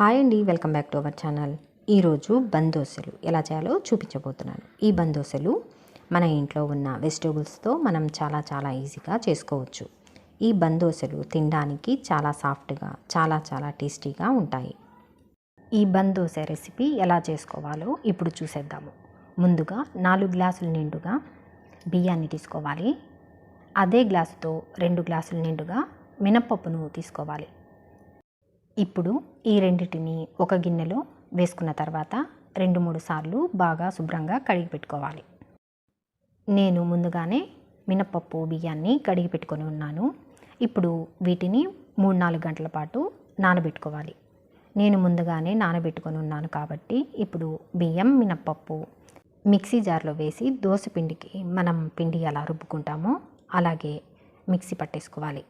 Hi అండి welcome back to our channel. ఈరోజు బందోసలు ఎలా చేయాలో చూపించబోతున్నాను. ఈ బందోసలు మన ఇంట్లో ఉన్న వెజిటేబుల్స్తో మనం చాలా చాలా ఈజీగా చేసుకోవచ్చు. ఈ బందోసలు తినడానికి చాలా సాఫ్ట్గా చాలా చాలా టేస్టీగా ఉంటాయి. ఈ బందోస రెసిపీ ఎలా చేసుకోవాలో ఇప్పుడు చూసేద్దాము. ముందుగా నాలుగు గ్లాసుల నిండుగా బియ్యాన్ని తీసుకోవాలి. అదే గ్లాసుతో రెండు గ్లాసుల నిండుగా మినప్పప్పును తీసుకోవాలి. ఇప్పుడు ఈ రెండింటిని ఒక గిన్నెలో వేసుకున్న తర్వాత రెండు మూడు సార్లు బాగా శుభ్రంగా కడిగి పెట్టుకోవాలి. నేను ముందుగానే మినపప్పు బియ్యాన్ని కడిగి పెట్టుకొని ఉన్నాను. ఇప్పుడు వీటిని మూడు నాలుగు గంటల పాటు నానబెట్టుకోవాలి. నేను ముందుగానే నానబెట్టుకొని ఉన్నాను కాబట్టి ఇప్పుడు బియ్యం మినపప్పు మిక్సీ జార్లో వేసి దోశ పిండికి మనం పిండి ఎలా రుబ్బుకుంటామో అలాగే మిక్సీ పట్టేసుకోవాలి.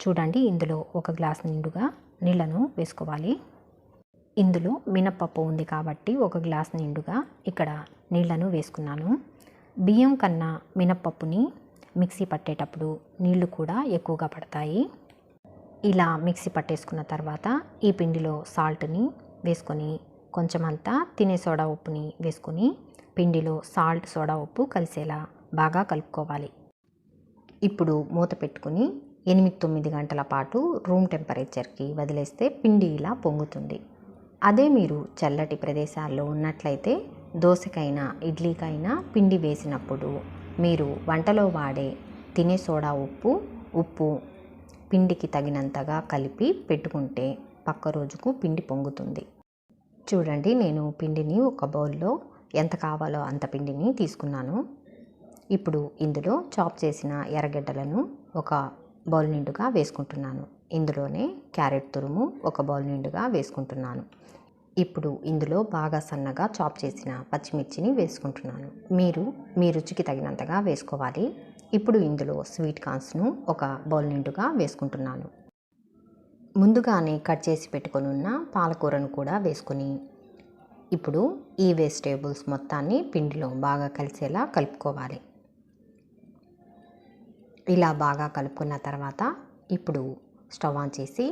చూడండి ఇందులో ఒక గ్లాస్ నిండుగా నీళ్ళను వేసుకోవాలి. ఇందులో మినప్పప్పు ఉంది కాబట్టి ఒక గ్లాస్ నిండుగా ఇక్కడ నీళ్ళను వేసుకున్నాను. బియ్యం కన్నా మినప్పప్పుని మిక్సీ పట్టేటప్పుడు నీళ్ళు కూడా ఎక్కువగా పడతాయి. ఇలా మిక్సీ పట్టేసుకున్న తర్వాత ఈ పిండిలో సాల్ట్ని వేసుకొని కొంచెమంతా తినే సోడా ఉప్పుని వేసుకొని పిండిలో సాల్ట్ సోడా ఉప్పు కలిసేలా బాగా కలుపుకోవాలి. ఇప్పుడు మూత పెట్టుకుని ఎనిమిది తొమ్మిది గంటల పాటు రూమ్ టెంపరేచర్కి వదిలేస్తే పిండి ఇలా పొంగుతుంది. అదే మీరు చల్లటి ప్రదేశాల్లో ఉన్నట్లయితే దోశకైనా ఇడ్లీకైనా పిండి వేసినప్పుడు మీరు వంటలో వాడే తినే సోడా ఉప్పు ఉప్పు పిండికి తగినంతగా కలిపి పెట్టుకుంటే పక్క రోజుకు పిండి పొంగుతుంది. చూడండి నేను పిండిని ఒక బౌల్లో ఎంత కావాలో అంత పిండిని తీసుకున్నాను. ఇప్పుడు ఇందులో చాప్ చేసిన ఎర్రగడ్డలను ఒక బౌల్ నిండుగా వేసుకుంటున్నాను. ఇందులోనే క్యారెట్ తురుము ఒక బౌల్ నిండుగా వేసుకుంటున్నాను. ఇప్పుడు ఇందులో బాగా సన్నగా చాప్ చేసిన పచ్చిమిర్చిని వేసుకుంటున్నాను. మీరు మీ రుచికి తగినంతగా వేసుకోవాలి. ఇప్పుడు ఇందులో స్వీట్ కార్న్స్ను ఒక బౌల్ నిండుగా వేసుకుంటున్నాను. ముందుగానే కట్ చేసి పెట్టుకొని ఉన్న పాలకూరను కూడా వేసుకొని ఇప్పుడు ఈ వెజిటేబుల్స్ మొత్తాన్ని పిండిలో బాగా కలిసేలా కలుపుకోవాలి. ఇలా బాగా కలుపుకున్న తర్వాత ఇప్పుడు స్టవ్ ఆన్ చేసి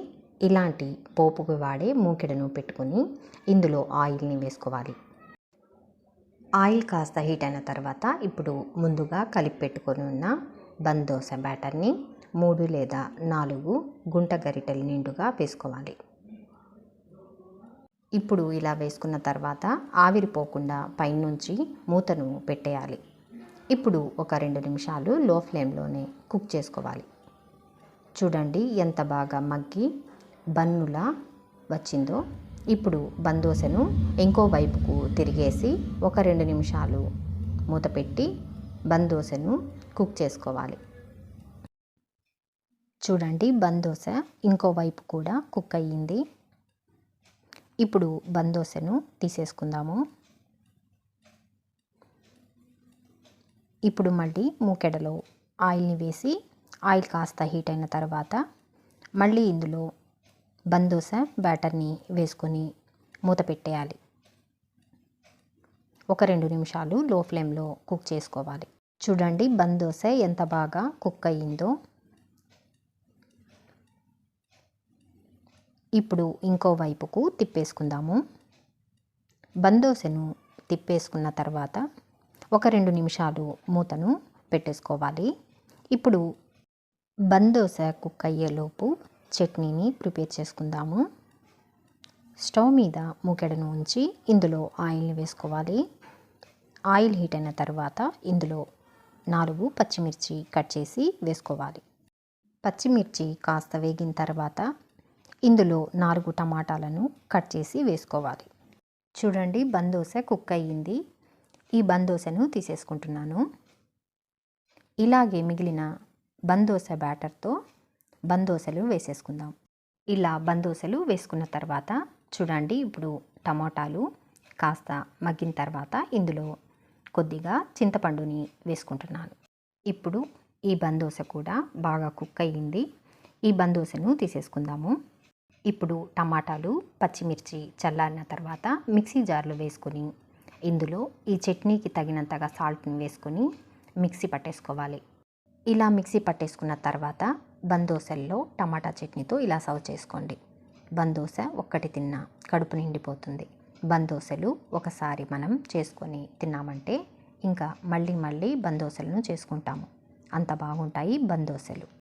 ఇలాంటి పోపుకు వాడే మూకెడను పెట్టుకొని ఇందులో ఆయిల్ని వేసుకోవాలి. ఆయిల్ కాస్త హీట్ అయిన తర్వాత ఇప్పుడు ముందుగా కలిపి పెట్టుకొని ఉన్న బందోస బ్యాటర్ని మూడు లేదా నాలుగు గుంట గరిటెలు నిండుగా వేసుకోవాలి. ఇప్పుడు ఇలా వేసుకున్న తర్వాత ఆవిరిపోకుండా పైనుంచి మూతను పెట్టేయాలి. ఇప్పుడు ఒక రెండు నిమిషాలు లో ఫ్లేమ్లోనే కుక్ చేసుకోవాలి. చూడండి ఎంత బాగా మగ్గి బన్నులా వచ్చిందో. ఇప్పుడు బందోసను ఇంకో వైపుకు తిరిగేసి ఒక రెండు నిమిషాలు మూత పెట్టి బందోసను కుక్ చేసుకోవాలి. చూడండి బందోస ఇంకో వైపు కూడా కుక్ అయ్యింది. ఇప్పుడు బందోసను తీసేసుకుందాము. ఇప్పుడు మళ్ళీ మూకెడలో ఆయిల్ని వేసి ఆయిల్ కాస్త హీట్ అయిన తర్వాత మళ్ళీ ఇందులో బందోస బ్యాటర్ని వేసుకొని మూత పెట్టేయాలి. ఒక రెండు నిమిషాలు లో ఫ్లేమ్లో కుక్ చేసుకోవాలి. చూడండి బందోస ఎంత బాగా కుక్ అయ్యిందో. ఇప్పుడు ఇంకో వైపుకు తిప్పేసుకుందాము. బందోసను తిప్పేసుకున్న తర్వాత ఒక రెండు నిమిషాలు మూతను పెట్టేసుకోవాలి. ఇప్పుడు బందోస కుక్ అయ్యేలోపు చట్నీని ప్రిపేర్ చేసుకుందాము. స్టవ్ మీద మూకెడను ఉంచి ఇందులో ఆయిల్ని వేసుకోవాలి. ఆయిల్ హీట్ అయిన తర్వాత ఇందులో నాలుగు పచ్చిమిర్చి కట్ చేసి వేసుకోవాలి. పచ్చిమిర్చి కాస్త వేగిన తర్వాత ఇందులో నాలుగు టమాటాలను కట్ చేసి వేసుకోవాలి. చూడండి బందోస కుక్ అయ్యింది. ఈ బందోసను తీసేసుకుంటున్నాను. ఇలాగే మిగిలిన బందోస బ్యాటర్తో బందోసలు వేసేసుకుందాం. ఇలా బందోసలు వేసుకున్న తర్వాత చూడండి ఇప్పుడు టమాటాలు కాస్త మగ్గిన తర్వాత ఇందులో కొద్దిగా చింతపండుని వేసుకుంటున్నాను. ఇప్పుడు ఈ బందోస కూడా బాగా కుక్ అయ్యింది. ఈ బందోసను తీసేసుకుందాము. ఇప్పుడు టమాటాలు పచ్చిమిర్చి చల్లారిన తర్వాత మిక్సీ జార్లో వేసుకొని ఇందులో ఈ చట్నీకి తగినంతగా సాల్ట్ని వేసుకొని మిక్సీ పట్టేసుకోవాలి. ఇలా మిక్సీ పట్టేసుకున్న తర్వాత బందోసల్లో టమాటా చట్నీతో ఇలా సర్వ్ చేసుకోండి. బందోస ఒక్కటి తిన్నా కడుపు నిండిపోతుంది. బందోసలు ఒకసారి మనం చేసుకొని తిన్నామంటే ఇంకా మళ్ళీ మళ్ళీ బందోసలను చేసుకుంటాము. అంత బాగుంటాయి బందోసలు.